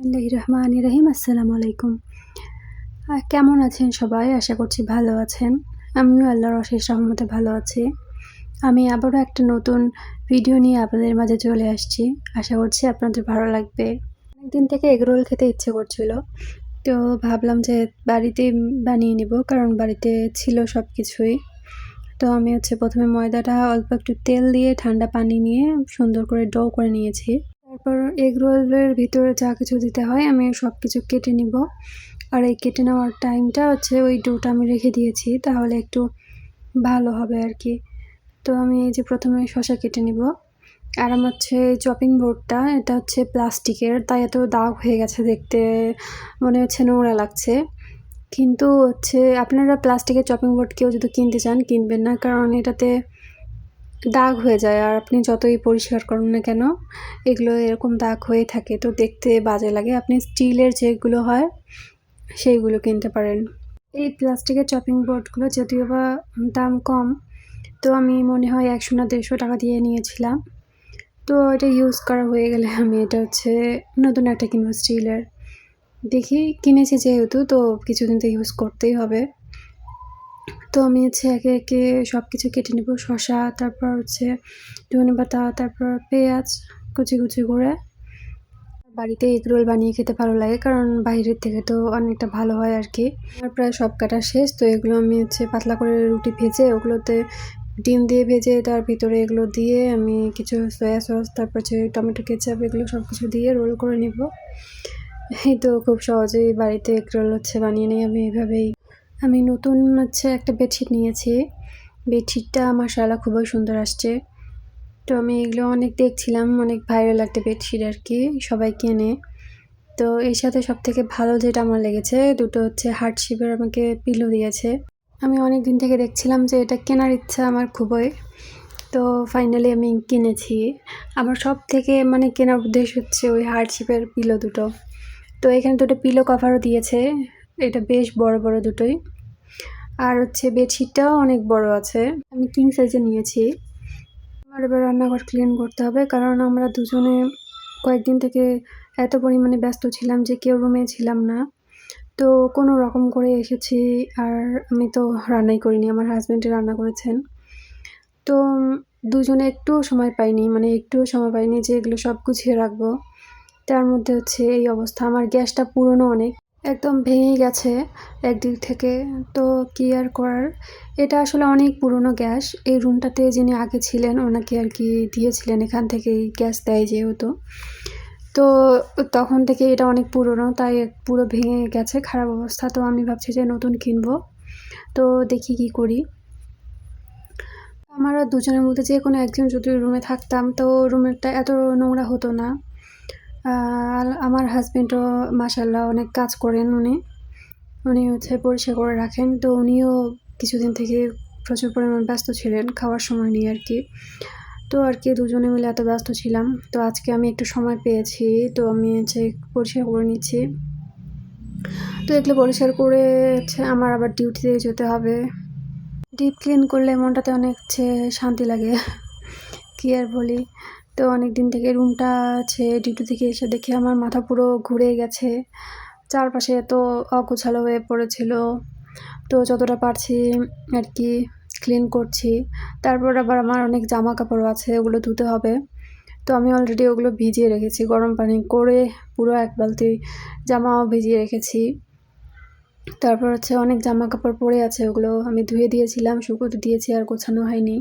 বিসমিল্লাহ রহমান রহিম আসসালামু আলাইকুম কেমন আছেন সবাই? আশা করছি ভালো আছেন। আমিও আল্লাহর অশেষ রহমতে ভালো আছি। আমি আবারও একটা নতুন ভিডিও নিয়ে আপনাদের মাঝে চলে আসছি। আশা করছি আপনাদের ভালো লাগবে। অনেকদিন থেকে এগরোল খেতে ইচ্ছে করছিল, তো ভাবলাম যে বাড়িতে বানিয়ে নিব, কারণ বাড়িতে ছিল সব কিছুই তো আমি হচ্ছে প্রথমে ময়দাটা অল্প একটু তেল দিয়ে ঠান্ডা পানি নিয়ে সুন্দর করে ডো করে নিয়েছি। তারপর এগ রোলের ভিতরে যা কিছু দিতে হয় আমি সব কিছু কেটে নিব। আর এই কেটে নেওয়ার টাইমটা হচ্ছে ওই ডোটা আমি রেখে দিয়েছি, তাহলে একটু ভালো হবে আর কি। তো আমি এই যে প্রথমে শশা কেটে নিব। আর আমার হচ্ছে চপিং বোর্ডটা এটা হচ্ছে প্লাস্টিকের, তাই এত দাগ হয়ে গেছে দেখতে, মনে হচ্ছে নোংরা লাগছে। কিন্তু হচ্ছে আপনারা প্লাস্টিকের চপিং বোর্ড কেউ যদি কিনতে চান, কিনবেন না, কারণ এটাতে দাগ হয়ে যায় আর আপনি যতই পরিষ্কার করুন না কেন, এগুলো এরকম দাগ হয়ে থাকে। তো দেখতে বাজে লাগে। আপনি স্টিলের যেগুলো হয়, সেইগুলো কিনতে পারেন। এই প্লাস্টিকের চপিং বোর্ডগুলো যদিও বা দাম কম, তো আমি মনে হয় একশো না দেড়শো টাকা দিয়ে নিয়েছিলাম। তো এটা ইউজ করা হয়ে গেলে আমি এটা হচ্ছে নতুন একটা কিনবো স্টিলের। দেখি, কিনেছি যেহেতু, তো কিছুদিন তো ইউজ করতেই হবে। তো আমি হচ্ছে একে একে সব কিছু কেটে নেব, শসা, তারপর হচ্ছে ধনে পাতা, তারপর পেঁয়াজ কুচি কুচি করে। বাড়িতে এগ রোল বানিয়ে খেতে ভালো লাগে, কারণ বাইরের থেকে তো অনেকটা ভালো হয় আর কি। আমার প্রায় সব কাটা শেষ, তো এগুলো আমি হচ্ছে পাতলা করে রুটি ভেজে ওগুলোতে ডিম দিয়ে ভেজে তার ভিতরে এগুলো দিয়ে আমি কিছু সয়া সস, তারপর হচ্ছে টমেটো কেচাপ, এগুলো সব কিছু দিয়ে রোল করে নেব। এই তো খুব সহজেই বাড়িতে এগ রোল হচ্ছে বানিয়ে নিই আমি এভাবেই। আমি নতুন হচ্ছে একটা বেডশিট নিয়েছি। বেডশিটটা মাশাআল্লাহ খুবই সুন্দর আসছে। তো আমি এগুলো অনেক দেখছিলাম, অনেক ভাইরাল একটা বেডশিট আর কি সবাই কেনে তো এর সাথে সব থেকে ভালো যেটা আমার লেগেছে, দুটো হচ্ছে হার্ট শেপের আমাকে পিলো দিয়েছে। আমি অনেক দিন থেকে দেখছিলাম যে এটা কেনার ইচ্ছা আমার খুবই। তো ফাইনালি আমি কিনেছি। আমার সব থেকে মানে কেনার উদ্দেশ্য হচ্ছে ওই হার্ট শেপের পিলো দুটো। তো এখানে দুটো পিলো কভারও দিয়েছে। এটা বেশ বড় বড় দুটোই। আর হচ্ছে বেডশিটটাও অনেক বড় আছে। আমি কিং সাইজে নিয়েছি। আমার এবার রান্নাঘর ক্লিন করতে হবে, কারণ আমরা দুজনে কয়েকদিন থেকে এত পরিমাণে ব্যস্ত ছিলাম যে কেউ রুমে ছিলাম না। তো কোনো রকম করে এসেছি আর আমি তো রান্নাই করিনি, আমার হাজব্যান্ডে রান্না করেছেন। তো দুজনে একটুও সময় পাইনি মানে একটুও সময় পাইনি যে এগুলো সব গুছিয়ে রাখব। তার মধ্যে হচ্ছে এই অবস্থা, আমার গ্যাসটা পুরনো অনেক। একদম ভেঙে গেছে একদিক থেকে। তো কি আর করার? এটা আসলে অনেক পুরনো গ্যাস। এই রুমটাতে যিনি আগে ছিলেন, ওনাকে আর কি দিয়েছিলেন। এখান থেকেই গ্যাস দেয় যেহেতু। তো তখন থেকে এটা অনেক পুরনো, তাই পুরো ভেঙে গেছে। খারাপ অবস্থা। তো আমি ভাবছি যে নতুন কিনবো। তো দেখি কি করি। আমরা দুজনের মধ্যে যে কোনো একজন যদি রুমে থাকতাম, তো রুমেরটা এত নোংরা হতো না। আমার হাজব্যান্ডও মাসাল্লাহ অনেক কাজ করেন উনি। উনি হচ্ছে পরিষ্কার করে রাখেন। তো উনিও কিছুদিন থেকে প্রচুর পরিমাণ ব্যস্ত ছিলেন খাওয়ার সময় নিয়ে আর কি। তো আর কি, দুজনে মিলে এত ব্যস্ত ছিলাম। তো আজকে আমি একটু সময় পেয়েছি। তো আমি হচ্ছে পরিষ্কার করে নিচ্ছি। তো এগুলো পরিষ্কার করে হচ্ছে আমার আবার ডিউটিতে যেতে হবে। ডিপ ক্লিন করলে মনটাতে অনেক শান্তি লাগে। কী আর বলি? তো অনেক দিন থেকে রুমটা আছে ডিউটি থেকে এসে দেখে আমার মাথা পুরো ঘুরে গেছে। চারপাশে এত অগোছালো হয়ে পড়েছিল। তো যতটা পারছি আর কি ক্লিন করছি। তারপর আবার আমার অনেক জামা কাপড় আছে, ওগুলো ধুতে হবে। তো আমি অলরেডি ওগুলো ভিজিয়ে রেখেছি, গরম পানি করে পুরো এক বালতি জামাও ভিজিয়ে রেখেছি। তারপর হচ্ছে অনেক জামা কাপড় পরে আছে, ওগুলো আমি ধুয়ে দিয়েছিলাম, শুকোতে দিয়েছি, আর গোছানো হয়নি।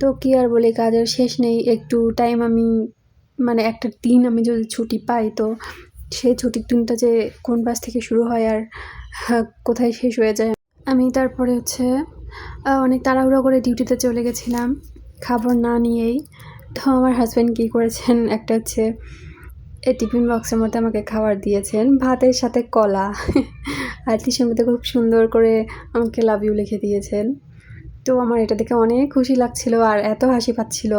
তো কী আর বলি, কাজের শেষ নেই। একটু টাইম আমি মানে একটা দিন আমি যদি ছুটি পাই, তো সেই ছুটির দিনটা যে কোন বাস থেকে শুরু হয় আর কোথায় শেষ হয়ে যায়। আমি তারপরে হচ্ছে অনেক তাড়াহুড়ো করে ডিউটিতে চলে গেছিলাম, খাবার না নিয়েই। তো আমার হাজব্যান্ড কী করেছেন, একটা হচ্ছে, এই টিফিন বক্সের মধ্যে আমাকে খাবার দিয়েছেন, ভাতের সাথে কলা। আর টিসের মধ্যে খুব সুন্দর করে আমাকে লাভ ইউ লিখে দিয়েছেন। তো আমার এটা দেখে অনেক খুশি লাগছিল আর এত হাসি পাচ্ছিল।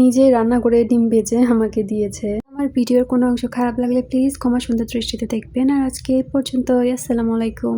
নিজে রান্না করে ডিম বেজে আমাকে দিয়েছে। আমার ভিডিওর কোনো অংশ খারাপ লাগলে প্লিজ ক্ষমা সুন্দর দৃষ্টিতে দেখবেন। আর আজকে এই পর্যন্ত আসসালামু আলাইকুম।